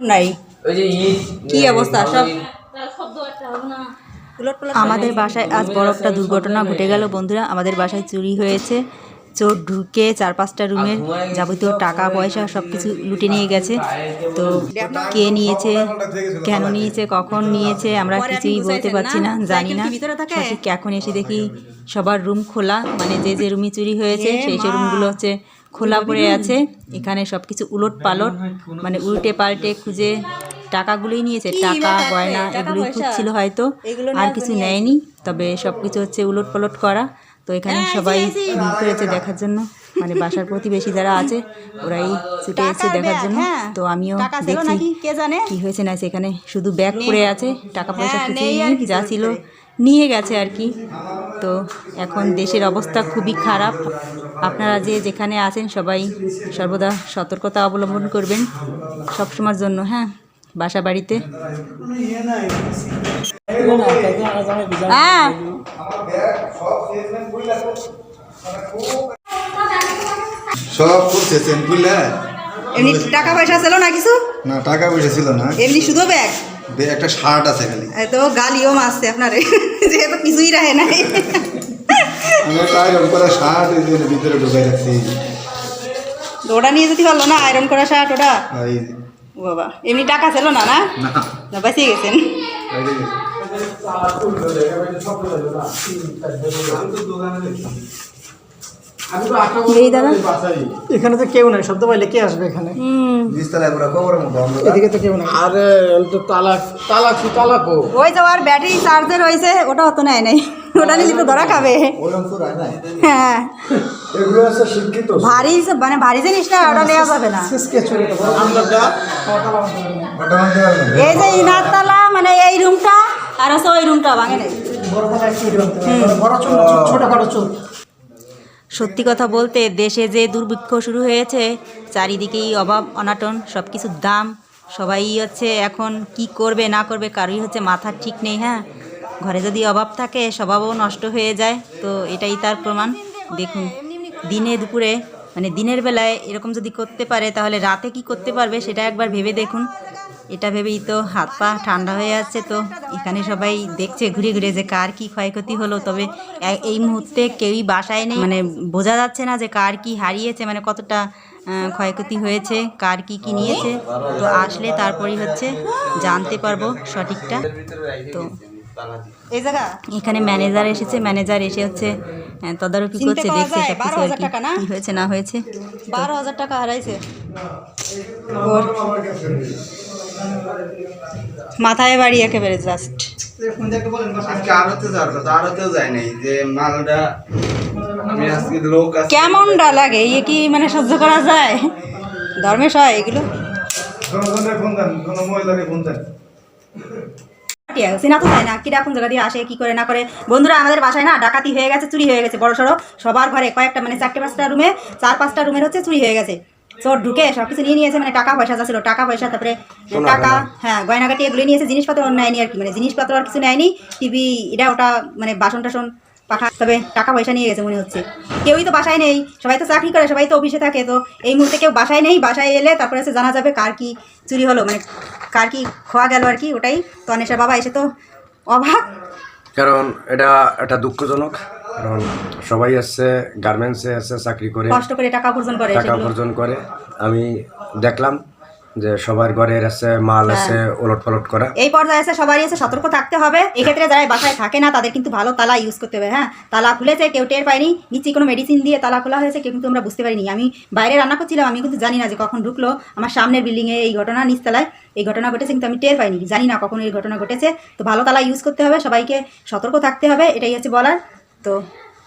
নাই। ওই যে ইট কি অবস্থা? সব আমাদের বাসায় আজ বড় একটা দুর্ঘটনা ঘটে গেল বন্ধুরা। আমাদের বাসায় চুরি হয়েছে। চোর ঢুকে চার পাঁচটা রুমের যাবতীয় টাকা পয়সা সব কিছু লুটে নিয়ে গেছে। তো কে নিয়েছে? কেন নিয়েছে? কখন নিয়েছে? আমরা কিছুই বলতে পারছি না? জানি না। সঠিক এখন এসে দেখি সবার রুম খোলা মানে যে যে রুমই চুরি হয়েছে সেই সেই রুমগুলো হচ্ছে খোলা পড়ে আছে এখানে সব কিছু উলট পালট মানে উল্টে পাল্টে খুঁজে টাকাগুলোই নিয়েছে টাকা? গয়না এগুলোই খুঁজছিল হয়তো আর কিছু নেয়নি তবে সব কিছু হচ্ছে উলট পালট করা তো এখানে হ্যাঁ, সবাই করেছে দেখার জন্য মানে বাসার প্রতিবেশী যারা আছে ওরাই ছুটে এসেছে দেখার জন্য হ্যাঁ। তো আমিও দেখছি কে হয়েছে না সেখানে শুধু ব্যাগ পড়ে আছে টাকা পয়সা হ্যাঁ, কিছুই নেই যা ছিল নিয়ে গেছে আর কি তো এখন দেশের অবস্থা খুবই খারাপ আপনারা যে যেখানে আছেন সবাই সর্বদা সতর্কতা অবলম্বন করবেন সবসময়ের জন্য হ্যাঁ? বাসা বাড়িতে। হ্যাঁ। সব এমনি টাকা পয়সা ছিল না কিছু? না টাকা পয়সা ছিল না। এমনি শুধু ব্যাগ? একটা শার্ট আছে খালি। তো গালিও মারছে আপনারে। যেহেতু কিছুই রাহে নাই। আমি একটা আয়রন করা শার্ট এই যে ভিতরে ঢুকাই রাখছি। ওটা নিয়ে যেতে পারল না আয়রন করা শার্ট ওটা? ও বাবা এমনি টাকা ছিল না না? বাঁচিয়ে গেছেন। এখানে তো কেউ নাই শব্দ পাইলে কে আসবে এখানে। এদিকে তো কেউ নাই। আরে তো তালাক তালাক কি তালাকো? ওই যে আর ব্যাটারি চার্জের হয়েছে ওটা অত নেয় নাই। ওটা নিলে তো ধরা খাবে। হ্যাঁ। এগুলো আছে শিক্ষিত। ভারী মানে ভারী জিনিস না ওটা নেওয়া যাবে না। এই যে ইনারতলা মানে এই রুমটা আর আছে ওই রুমটা ভাঙে নাই। সত্যি কথা বলতে দেশে যে দুর্ভিক্ষ শুরু হয়েছে চারিদিকেই অভাব অনাটন সব কিছুর দাম। সবাই হচ্ছে এখন কি করবে না করবে কারোই হচ্ছে মাথার ঠিক নেই হ্যাঁ? ঘরে যদি অভাব থাকে, স্বভাবও নষ্ট হয়ে যায়। তো এটাই তার প্রমাণ। দেখুন, দিনে দুপুরে মানে দিনের বেলায় এরকম যদি করতে পারে, তাহলে রাতে কি করতে পারবে সেটা একবার ভেবে দেখুন। এটা ভেবেই তো হাত পা ঠান্ডা হয়ে যাচ্ছে। তো এখানে সবাই দেখছে, ঘুরে ঘুরে যে কার কি ক্ষয়ক্ষতি হলো। তবে এই মুহূর্তে কেউই বাসায় নেই। মানে বোঝা যাচ্ছে না যে কার কি হারিয়েছে মানে কতটা ক্ষয়ক্ষতি হয়েছে, কার কি কি নিয়েছে। তো আসলে তারপরেই হচ্ছে, জানতে পারব সঠিকটা। তো এই জায়গা? এখানে ম্যানেজার এসেছে ম্যানেজার এসে হচ্ছে তদারকি করছে দেখছে সব কিছু বারো আর হাজার কি। টাকা না? কি হয়েছে না হয়েছে? বারো হাজার টাকা হারাইছে। মাথায় বাড়ি একেবারে জাস্ট আছে। কেমনটা লাগে? ইয়ে কি মানে সহ্য করা যায়? ধর্মেশ হয় এগুলো? চিনা তো চায় না কিরা কোন জায়গা দিয়ে আসে কি করে না করে। বন্ধুরা আমাদের বাসায় না ডাকাতি হয়ে গেছে চুরি হয়ে গেছে বড় সড়ো। সবার ঘরে কয়েকটা মানে চারটে পাঁচটা রুমে চার পাঁচটা রুমের হচ্ছে চুরি হয়ে গেছে। চোর ঢুকে সব কিছু নিয়ে নিয়েছে মানে টাকা পয়সা যাচ্ছিল ছিল টাকা পয়সা তারপরে টাকা হ্যাঁ গয়নাগাটি এগুলো নিয়েছে জিনিসপত্র নেয়নি আর কি মানে জিনিসপত্র আর কিছু নেয়নি। টিভি এটা ওটা মানে বাসন টাসন পাখা তবে টাকা পয়সা নিয়ে গেছে মনে হচ্ছে। কেউই তো বাসায় নেই সবাই তো চাকরি করে সবাই তো অফিসে থাকে তো এই মুহূর্তে কেউ বাসায় নেই বাসায় এলে তারপরে হচ্ছে জানা যাবে কার কি চুরি হলো মানে কার কি খোয়া গেল আর কি ওটাই। তো অনেশের বাবা এসে তো অভাব কারণ এটা একটা দুঃখজনক কারণ সবাই আসছে গার্মেন্টসে আসছে চাকরি করে কষ্ট করে টাকা উপার্জন করে টাকা উপার্জন করে। আমি দেখলাম যে সবার ঘরের আছে মাল আছে ওলট পালট করা। এই পর্যায়ে এসে সবারই এসে সতর্ক থাকতে হবে। এক্ষেত্রে যারা বাসায় থাকে না তাদের কিন্তু ভালো তালা ইউজ করতে হবে হ্যাঁ। তালা খুলেছে কেউ টের পায়নি নিচে কোনো মেডিসিন দিয়ে তালা খোলা হয়েছে কেউ কিন্তু আমরা বুঝতে পারিনি। আমি বাইরে রান্না করছিলাম আমি কিন্তু জানি না যে কখন ঢুকলো। আমার সামনের বিল্ডিংয়ে এই ঘটনা নিচতলায় এই ঘটনা ঘটেছে কিন্তু আমি টের পাইনি জানি না কখন এই ঘটনা ঘটেছে। তো ভালো তালা ইউজ করতে হবে সবাইকে সতর্ক থাকতে হবে এটাই হচ্ছে বলার। তো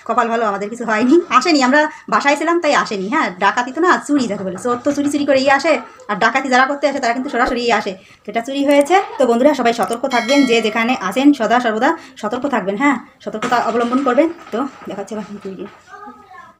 কপাল ভালো, আমাদের কিছু হয়নি। আসেনি, আমরা বাসায় ছিলাম, তাই আসেনি। হ্যাঁ ডাকাতি তো না, চুরি যাকে বলে। চোর তো চুরি চুরি করেই আসে, আর ডাকাতি যারা করতে আসে, তারা কিন্তু সরাসরি আসে। তো এটা চুরি হয়েছে। তো বন্ধুরা, সবাই সতর্ক থাকবেন, যে যেখানে আসেন সদা সর্বদা সতর্ক থাকবেন হ্যাঁ? সতর্কতা অবলম্বন করবেন। তো দেখাচ্ছে ভিডিও